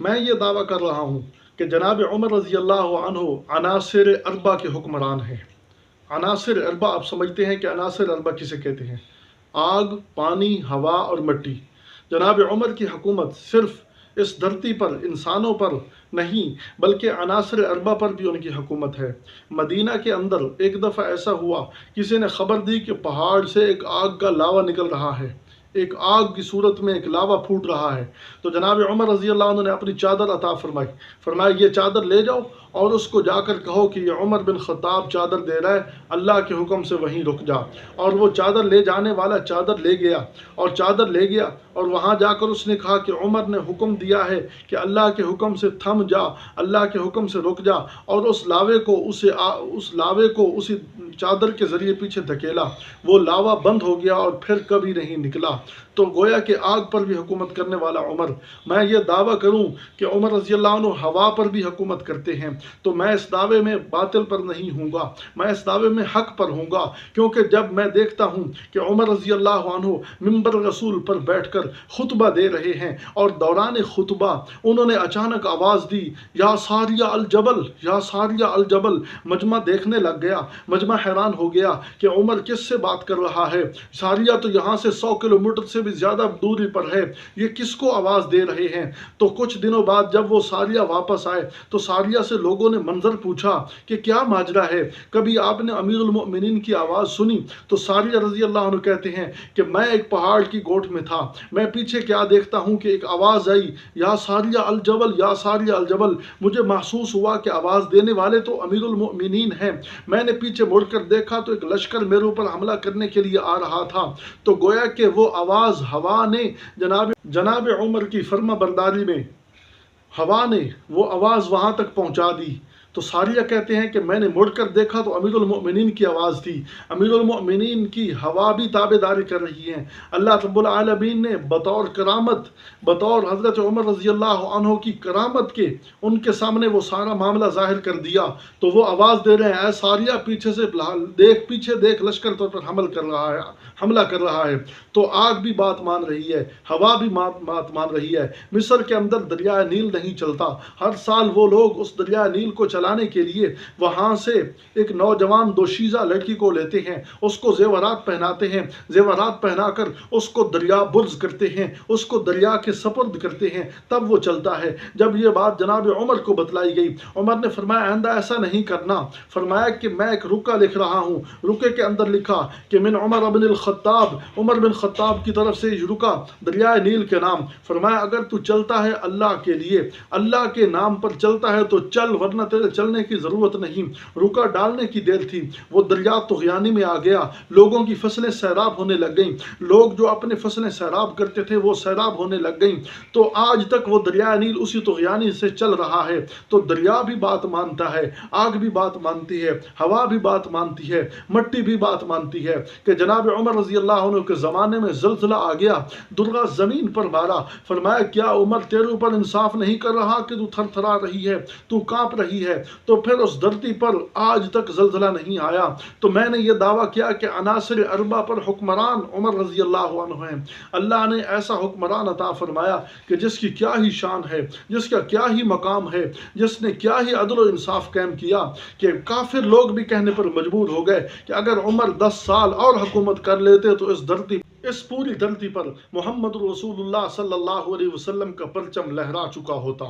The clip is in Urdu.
میں یہ دعویٰ کر رہا ہوں کہ جناب عمر رضی اللہ عنہ عناصر اربا کے حکمران ہیں۔ عناصر اربا آپ سمجھتے ہیں کہ عناصر اربا کسے کہتے ہیں؟ آگ، پانی، ہوا اور مٹی۔ جناب عمر کی حکومت صرف اس دھرتی پر، انسانوں پر نہیں، بلکہ عناصر اربا پر بھی ان کی حکومت ہے۔ مدینہ کے اندر ایک دفعہ ایسا ہوا، کسی نے خبر دی کہ پہاڑ سے ایک آگ کا لاوا نکل رہا ہے۔ ایک آگ کی صورت میں ایک لاوا پھوٹ رہا ہے۔ تو جناب عمر رضی اللہ عنہ نے اپنی چادر عطا فرمائی۔ فرمایا، یہ چادر لے جاؤ اور اس کو جا کر کہو کہ یہ عمر بن خطاب چادر دے رہا ہے، اللہ کے حکم سے وہیں رک جا۔ اور وہ چادر لے جانے والا چادر لے گیا۔ اور چادر لے گیا اور وہاں جا کر اس نے کہا کہ عمر نے حکم دیا ہے کہ اللہ کے حکم سے تھم جا، اللہ کے حکم سے رک جا اور اس لاوے کو اسے اس لاوے کو اسی چادر کے ذریعے پیچھے دھکیلا۔ وہ لاوا بند ہو گیا اور پھر کبھی نہیں نکلا۔ تو گویا کہ آگ پر بھی حکومت کرنے والا عمر۔ میں یہ دعویٰ کروں کہ عمر رضی اللہ عنہ ہوا پر بھی حکومت کرتے ہیں۔ تو میں اس دعوے میں باطل پر نہیں ہوں گا۔ میں اس دعوے میں حق پر ہوں گا۔ کیونکہ جب میں دیکھتا ہوں کہ عمر رضی اللہ عنہ ممبر رسول پر بیٹھ کر کر خطبہ دے رہے ہیں اور دوران خطبہ انہوں نے اچانک آواز دی، یا ساریہ الجبل، یا ساریہ الجبل۔ مجمع دیکھنے لگ گیا، مجمع حیران ہو گیا کہ عمر کس سے بات کر رہا ہے۔ ساریہ تو یہاں سے سو کلومیٹر سے بھی زیادہ دوری پر ہے، یہ کس کو آواز دے رہے ہیں؟ تو کچھ دنوں بعد جب وہ ساریہ واپس آئے، تو ساریہ سے لوگوں نے منظر پوچھا کہ کیا ماجرا ہے؟ کبھی آپ نے امیر المؤمنین کی آواز سنی؟ تو ساریہ رضی اللہ عنہ کہتے ہیں کہ میں ایک پہاڑ کی گوٹ میں تھا میں پیچھے کیا دیکھتا ہوں کہ ایک آواز آئی، یا ساریہ الجبل، یا ساریہ الجبل۔ مجھے محسوس ہوا کہ آواز دینے والے تو امیر المؤمنین ہیں۔ میں نے پیچھے مڑ کر دیکھا تو ایک لشکر میرے اوپر حملہ کرنے کے لیے آ رہا تھا۔ تو گویا کہ وہ آواز ہوا نے۔ جناب جناب عمر کی فرما برداری میں، ہوا نے وہ آواز وہاں تک پہنچا دی۔ تو ساریہ کہتے ہیں کہ میں نے مڑ کر دیکھا تو امیر المؤمنین کی آواز تھی۔ امیر المؤمنین کی ہوا بھی تابے داری کر رہی ہیں۔ اللہ رب العالمین نے بطور کرامت، بطور حضرت عمر رضی اللہ عنہ کی کرامت کے ان کے سامنے وہ سارا معاملہ ظاہر کر دیا۔ تو وہ آواز دے رہے ہیں اے ساریہ پیچھے سے دیکھ، پیچھے دیکھ، لشکر طور پر حمل کر رہا ہے، حملہ کر رہا ہے۔ تو آگ بھی بات مان رہی ہے، ہوا بھی بات مان رہی ہے۔ مصر کے اندر دریائے نیل نہیں چلتا۔ ہر سال وہ لوگ اس دریائے نیل کو چل چلانے کے لیے وہاں سے ایک نوجوان دوشیزہ لڑکی کو لیتے ہیں، اس کو زیورات پہناتے ہیں۔ زیورات پہنا کر اس کو دریا برز کرتے ہیں، اس کو دریا کے سپرد کرتے ہیں۔ تب وہ چلتا ہے۔ جب یہ بات جناب عمر کو بتلائی گئی، عمر نے فرمایا، آئندہ ایسا نہیں کرنا۔ فرمایا کہ میں ایک رکا لکھ رہا ہوں۔ رکے کے اندر لکھا کہ من عمر ابن الخطاب، عمر بن خطاب کی طرف سے رکا دریائے نیل کے نام۔ فرمایا، اگر تو چلتا ہے اللہ کے لیے، اللہ کے نام پر چلتا ہے تو چل، ورنہ تیرے چلنے کی ضرورت نہیں، رکا ڈالنے کی دیر تھی۔ وہ دریا تغیانی میں آ گیا۔ لوگوں کی فصلیں سیراب ہونے لگ گئیں۔ لوگ جو اپنے فصلیں سیراب کرتے تھے، وہ سیراب ہونے لگ گئیں۔ تو آج تک وہ دریائے نیل اسی تغیانی سے چل رہا ہے۔ تو دریا بھی بات مانتا ہے، آگ بھی بات مانتی ہے، ہوا بھی بات مانتی ہے، مٹی بھی بات مانتی ہے۔ کہ جناب عمر رضی اللہ عنہ کے زمانے میں زلزلہ آ گیا درگا زمین پر مارا فرمایا، کیا عمر تیرے اوپر انصاف نہیں کر رہا کہ تو تھر تھرا رہی ہے، تو کانپ رہی ہے؟ تو پھر اس دھرتی پر آج تک زلزلہ نہیں آیا۔ تو میں نے یہ دعویٰ کیا کہ عناصر اربا پر حکمران عمر رضی اللہ عنہ ہیں۔ اللہ نے ایسا حکمران عطا فرمایا کہ جس کی کیا ہی شان ہے، جس کا کیا ہی مقام ہے، جس نے کیا ہی عدل و انصاف قائم کیا کہ کافر لوگ بھی کہنے پر مجبور ہو گئے کہ اگر عمر دس سال اور حکومت کر لیتے تو اس دھرتی، اس پوری دھرتی پر محمد رسول اللہ صلی اللہ علیہ وسلم کا پرچم لہرا چکا ہوتا۔